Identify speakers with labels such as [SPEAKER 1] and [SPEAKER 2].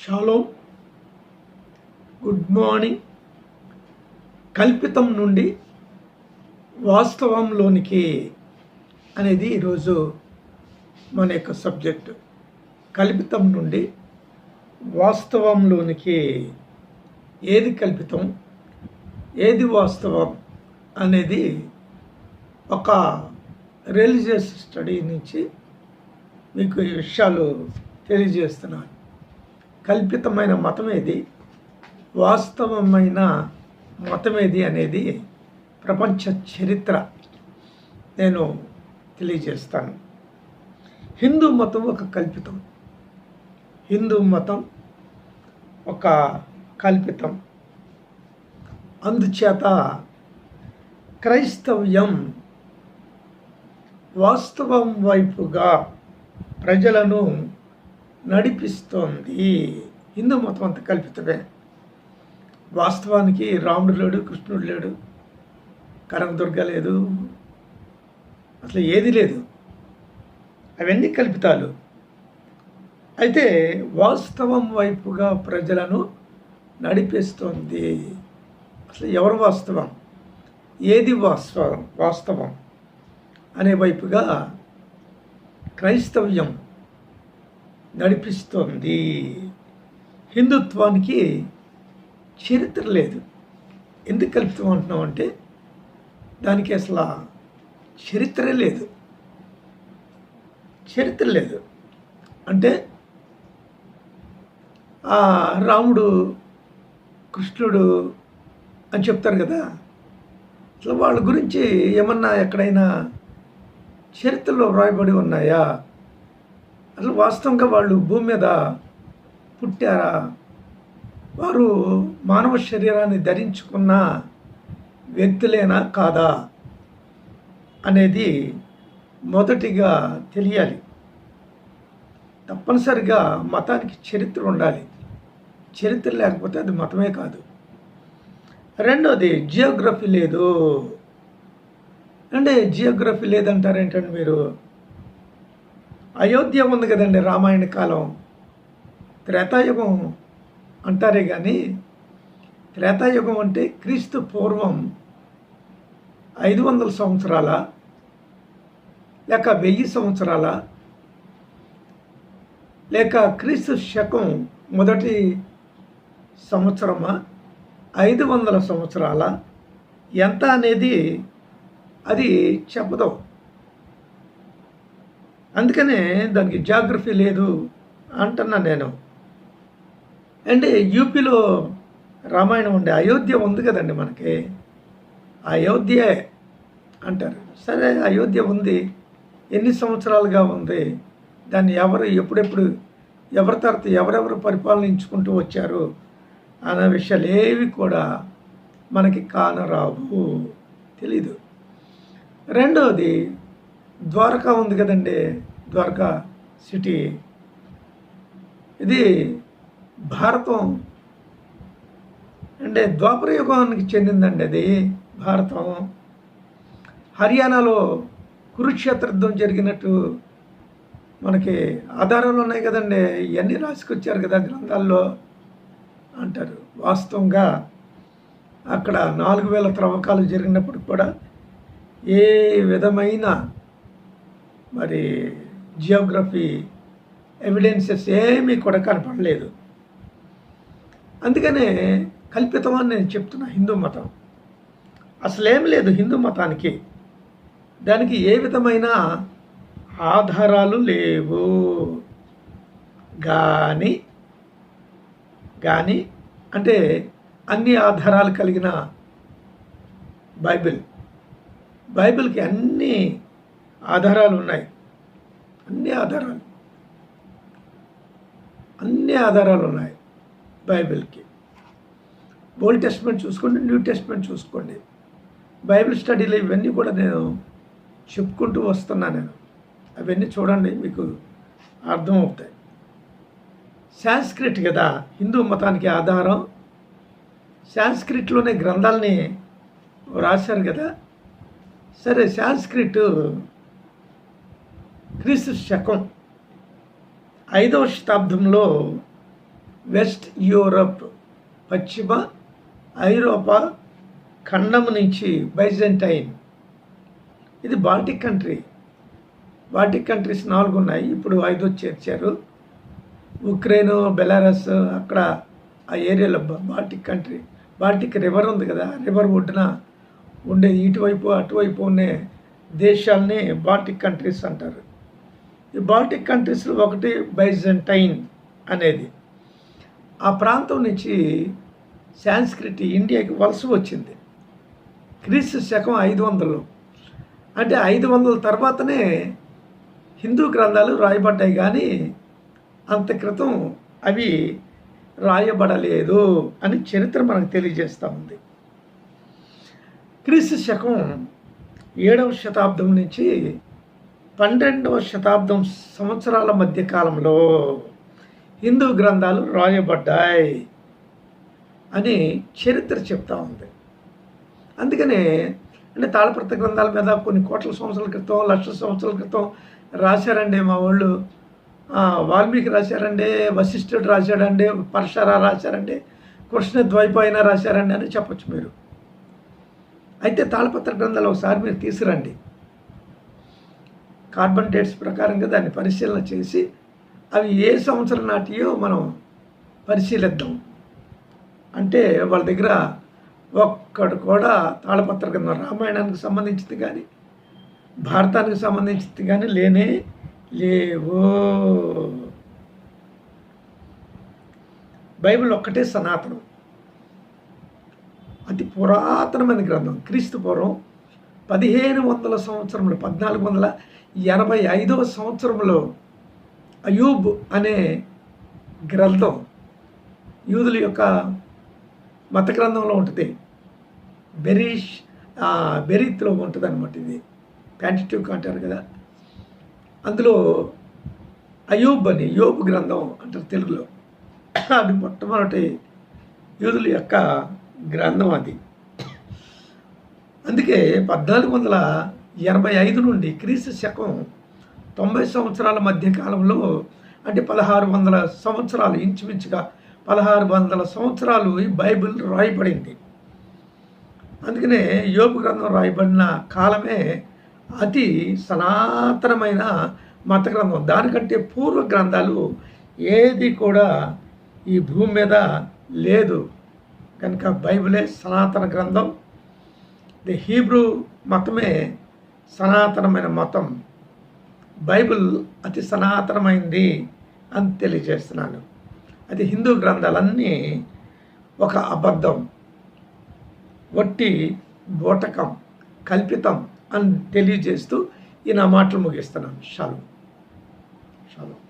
[SPEAKER 1] Shallow good morning. కల్పితం నుండి వాస్తవంలోనికి అనేది ఈరోజు మన యొక్క సబ్జెక్టు. కల్పితం నుండి వాస్తవంలోనికి ఏది కల్పితం ఏది వాస్తవం అనేది ఒక రిలీజియస్ స్టడీ నుంచి మీకు ఈ విషయాలు తెలియజేస్తున్నాను. కల్పితమైన మతం ఏది వాస్తవమైన మతమేది అనేది ప్రపంచ చరిత్ర. నేను తెలియజేస్తాను. హిందూ మతం ఒక కల్పితం. హిందూ మతం ఒక కల్పితం. అందుచేత క్రైస్తవ్యం వాస్తవం వైపుగా ప్రజలను నడిపిస్తోంది. హిందూ మతం అంత కల్పితమే. వాస్తవానికి రాముడు లేడు కృష్ణుడు లేడు కనకదుర్గ లేదు అసలు ఏది లేదు. అవన్నీ కల్పితాలు. అయితే వాస్తవం వైపుగా ప్రజలను నడిపిస్తోంది. అసలు ఎవరు వాస్తవం? ఏది వాస్తవం? వాస్తవం? అనే వైపుగా క్రైస్తవ్యం నడిపిస్తోంది. హిందుత్వానికి చరిత్ర లేదు. ఎందుకు కలుపుతూ ఉంటున్నాం అంటే దానికి అసలు చరిత్ర లేదు. చరిత్ర లేదు. అంటే ఆ రాముడు కృష్ణుడు అని చెప్తారు కదా. అసలు వాళ్ళ గురించి ఏమన్నా ఎక్కడైనా చరిత్రలో వ్రాయబడి ఉన్నాయా? అసలు వాస్తవంగా వాళ్ళు భూమి మీద పుట్టారా? వారు మానవ శరీరాన్ని ధరించుకున్న వ్యక్తులేనా కాదా అనేది మొదటిగా తెలియాలి. తప్పనిసరిగా మతానికి చరిత్ర ఉండాలి. చరిత్ర లేకపోతే అది మతమే కాదు. రెండోది జియోగ్రఫీ లేదు. అంటే జియోగ్రఫీ లేదంటారేంటండి మీరు? అయోధ్య ఉంది కదండి రామాయణ కాలం. త్రేతాయుగం అంటారే కానీ త్రేతాయుగం అంటే క్రీస్తు పూర్వం ఐదు వందల సంవత్సరాల లేక వెయ్యి సంవత్సరాల లేక క్రీస్తు శకం మొదటి సంవత్సరమా ఐదు వందల సంవత్సరాల ఎంత అనేది అది చెప్పదు. అందుకనే దానికి జాగ్రఫీ లేదు అంటున్నా నేను. అంటే యూపీలో రామాయణం ఉండే అయోధ్య ఉంది కదండి మనకి. అయోధ్య అంటారు. సరే అయోధ్య ఉంది. ఎన్ని సంవత్సరాలుగా ఉంది? దాన్ని ఎవరు ఎప్పుడెప్పుడు ఎవరి తర్వాత ఎవరెవరు పరిపాలించుకుంటూ వచ్చారు? అనే విషయాలు ఏవి కూడా మనకి కానరావు తెలీదు. రెండవది ద్వారకా ఉంది కదండి. ద్వారకా సిటీ. ఇది భారతం. అంటే ద్వాపర యుగానికి చెందిందండి అది భారతం. హర్యానాలో కురుక్షేత్ర యుద్ధం జరిగినట్టు మనకి ఆధారాలు ఉన్నాయి కదండి. ఇవన్నీ రాసుకొచ్చారు కదా గ్రంథాల్లో అంటారు. వాస్తవంగా అక్కడ నాలుగు వేల త్రవ్వకాలు జరిగినప్పుడు కూడా ఏ విధమైన మరి జియోగ్రఫీ ఎవిడెన్సెస్ ఏమీ కూడా కనపడలేదు. అందుకనే కల్పితం అని నేను చెప్తున్నా హిందూ మతం. అసలేం లేదు హిందూ మతానికి. దానికి ఏ విధమైన ఆధారాలు లేవు. కానీ కానీ అంటే అన్ని ఆధారాలు కలిగిన బైబిల్. బైబిల్కి అన్నీ ఆధారాలు ఉన్నాయి అన్ని ఆధారాలు. అన్ని ఆధారాలు ఉన్నాయి బైబిల్కి. ఓల్డ్ టెస్ట్మెంట్ చూసుకోండి న్యూ టెస్ట్మెంట్ చూసుకోండి. బైబిల్ స్టడీలు ఇవన్నీ కూడా నేను చెప్పుకుంటూ వస్తున్నా నేను. అవన్నీ చూడండి మీకు అర్థమవుతాయి. సాంస్క్రిట్ కదా హిందూ మతానికి ఆధారం. సాంస్క్రిట్లోనే గ్రంథాలని రాశారు కదా. సరే సాంస్క్రిట్ క్రీస్తు శకం ఐదవ శతాబ్దంలో వెస్ట్ యూరప్ పశ్చిమ ఐరోపా ఖండం నుంచి బైజెంటైన్. ఇది బాల్టిక్ కంట్రీ. బాల్టిక్ కంట్రీస్ నాలుగు ఉన్నాయి. ఇప్పుడు ఐదో చేర్చారు. ఉక్రెయిన్ బెలారస్ అక్కడ ఆ ఏరియాలో బాల్టిక్ కంట్రీ. బాల్టిక్ రివర్ ఉంది కదా రివర్ ఒడ్డున ఉండే ఇటువైపు అటువైపు ఉండే దేశాలని బాల్టిక్ కంట్రీస్ అంటారు. ఈ బాల్టిక్ కంట్రీస్లో ఒకటి బైజెంటైన్ అనేది. ఆ ప్రాంతం నుంచి సాంస్క్రిట్ ఇండియాకి వలస వచ్చింది. క్రీస్తు శకం ఐదు వందలు. అంటే ఐదు వందల తర్వాతనే హిందూ గ్రంథాలు రాయబడ్డాయి కానీ అంత క్రితం అవి రాయబడలేదు అని చరిత్ర మనకు తెలియజేస్తూ ఉంది. క్రీస్తు శకం ఏడవ శతాబ్దం నుంచి పన్నెండవ శతాబ్దం సంవత్సరాల మధ్య కాలంలో హిందూ గ్రంథాలు రాయబడ్డాయి అని చరిత్ర చెప్తా ఉంది. అందుకనే అంటే తాళపత్ర గ్రంథాల మీద కొన్ని కోట్ల సంవత్సరాల క్రితం లక్షల సంవత్సరాల క్రితం రాశారండి మా వాళ్ళు. వాల్మీకి రాశారండి వశిష్ఠుడు రాశాడండి పరశరా రాశారండి కృష్ణ ద్వైపాయన రాశారండి అని చెప్పచ్చు మీరు. అయితే తాళపత్ర గ్రంథాలు ఒకసారి మీరు తీసుకురండి. కార్బన్ డేట్స్ ప్రకారంగా దాన్ని పరిశీలన చేసి అవి ఏ సంవత్సరం నాటియో మనం పరిశీలిద్దాం. అంటే వాళ్ళ దగ్గర ఒక్కడు కూడా తాళపత్ర గ్రంథం రామాయణానికి సంబంధించింది కానీ భారతానికి సంబంధించింది కానీ లేనే లేవు. బైబిల్ ఒక్కటే సనాతనం. అతి పురాతనమైన గ్రంథం. క్రీస్తు పూర్వం పదిహేను వందల సంవత్సరంలో పద్నాలుగు వందల ఎనభై ఐదవ సంవత్సరంలో అయూబ్ అనే గ్రంథం యూదుల యొక్క మత గ్రంథంలో ఉంటుంది. బెరీష్ బెరీత్లో ఉంటుంది అనమాట ఇది. ప్యాంటిట్యూక్ అంటారు కదా. అందులో అయూబ్ అని యోబు గ్రంథం అంటారు తెలుగులో. అది మొట్టమొదటి యూదుల యొక్క గ్రంథం అది. అందుకే పద్నాలుగు వందల ఎనభై ఐదు నుండి క్రీస్తు శకం తొంభై సంవత్సరాల మధ్య కాలంలో అంటే పదహారు వందల సంవత్సరాలు ఇంచుమించుగా పదహారు వందల సంవత్సరాలు ఈ బైబిల్ రాయబడింది. అందుకనే యోపు గ్రంథం రాయబడిన కాలమే అతి సనాతనమైన మత గ్రంథం. దానికంటే పూర్వ గ్రంథాలు ఏది కూడా ఈ భూమి మీద లేదు. కనుక బైబిలే సనాతన గ్రంథం. ది హీబ్రూ మతమే సనాతనమైన మతం. బైబిల్ అతి సనాతనమైంది అని తెలియజేస్తున్నాను. అది హిందూ గ్రంథాలన్నీ ఒక అబద్ధం వట్టి బోటకం కల్పితం అని తెలియజేస్తూ ఈ నా మాటలు ముగిస్తున్నాను. షాలు. షాలు.